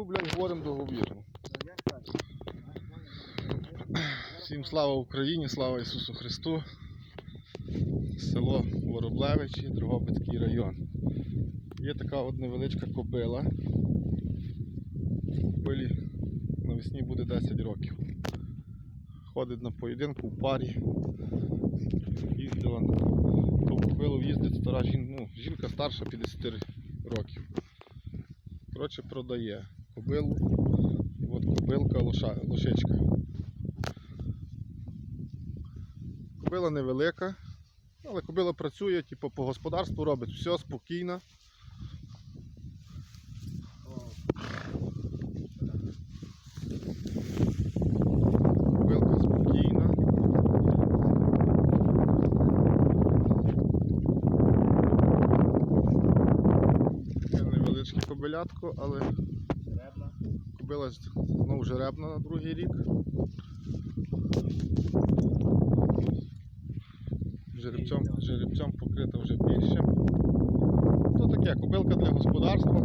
Ну, блядь, говоримо договірно. Всім слава Україні, слава Ісусу Христу. Село Вороблевичі, Дрогобицький район. Є така от невеличка кобила. Кобилі навесні буде 10 років. Ходить на поєдинку в парі. Їздила ту кобилу їздить стара жінка, ну, жінка старша 50 років. Коротше, продає кобилу. І от кобилка лошечка. Кобила невелика, але кобила працює, типу, по господарству робить все спокійно. Кобилятко, але кобила з- знову жеребна на другий рік. Жеребцем, жеребцем покрита вже більше. То таке, кобилка для господарства.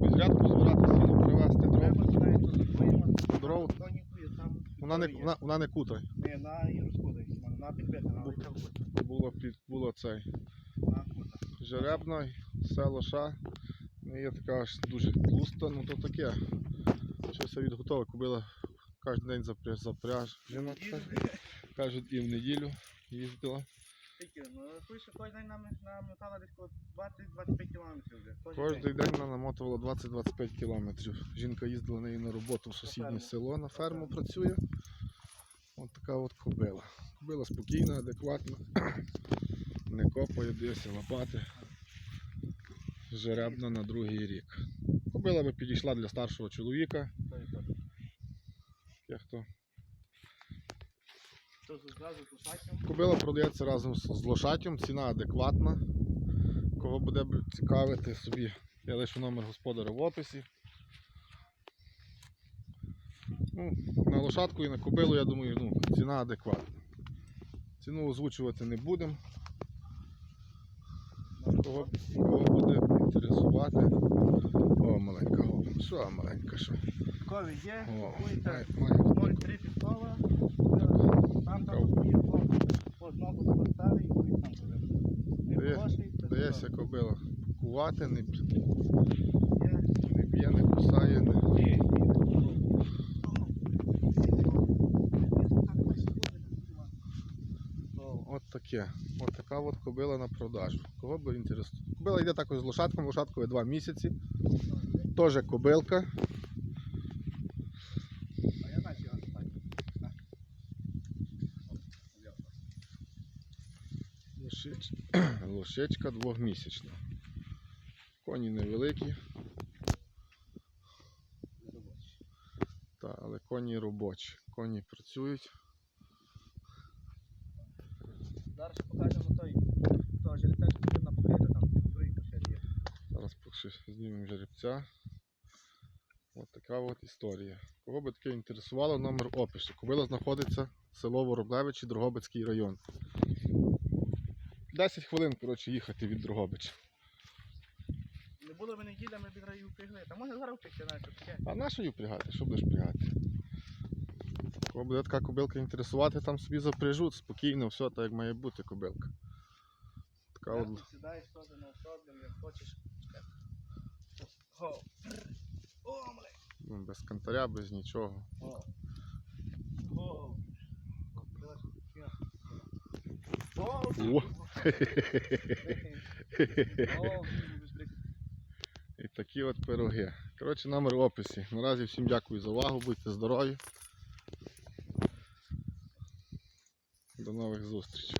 Без збирати сіно, привезти дров. Дров. Вона не, вона, вона не кута. Не, на і розходить, на підбити, на витягувати. Було, було цей жеребна, все лоша. Не є така аж дуже тлуста, ну то таке. Що все відготове, кобила кожен день запряж, запряжена. це. Кажуть, і в неділю їздила. Ну, пише, кожен день нам намотала десь 20-25 кілометрів вже. Кожен день вона намотувала 20-25 кілометрів. Жінка їздила неї на роботу в сусіднє село, на ферму працює. От така от кобила. Кобила спокійна, адекватна. Не копає, десь лопати. Жеребна на другий рік. Кобила би підійшла для старшого чоловіка. Як. То. Кобила продається разом з з лошатям, ціна адекватна. Кого буде цікавити собі, я лишу номер господаря в описі. Ну, на лошадку і на кобилу, я думаю, ну, ціна адекватна. Ціну озвучувати не будемо. Кого, кого буде інтересувати. О, маленька голова. Що маленька, що? Кові є, має. 0,3 підкова. Там там є одного поставить і там це Дається кобила кувати, не б'є, не кусає, не, Ні, ні. От таке. От така от кобила на продажу. Кого би інтересує? Кобила йде також з лошадком, лошадкові 2 місяці. Теж кобилка. Лошечка двохмісячна. Коні невеликі, та, але коні робочі. Коні працюють. Зараз покажемо той, жеребця, що потрібно покрити, там другий ще є. Зараз знімемо жеребця. От така от історія. Кого би таке інтересувало, номер опису. Кобила знаходиться село Вороблевичі, Дрогобицький район. 10 хвилин, коротше, їхати від Дрогобича. Не було б неділя, ми б впрягли. Та може зараз впрягти навіть таке. А на що її впрягати? Що будеш впрягати? Кого буде така кобилка інтересувати, там собі запряжуть спокійно, все так як має бути кобилка. Така от Зверху Сідаєш теж на особлю, як хочеш. О, ну, без кантаря, без нічого. Го. Го. О, О! О, І такі от пироги. Коротше, номер в описі. Наразі всім дякую за увагу, будьте здорові. До нових зустрічей.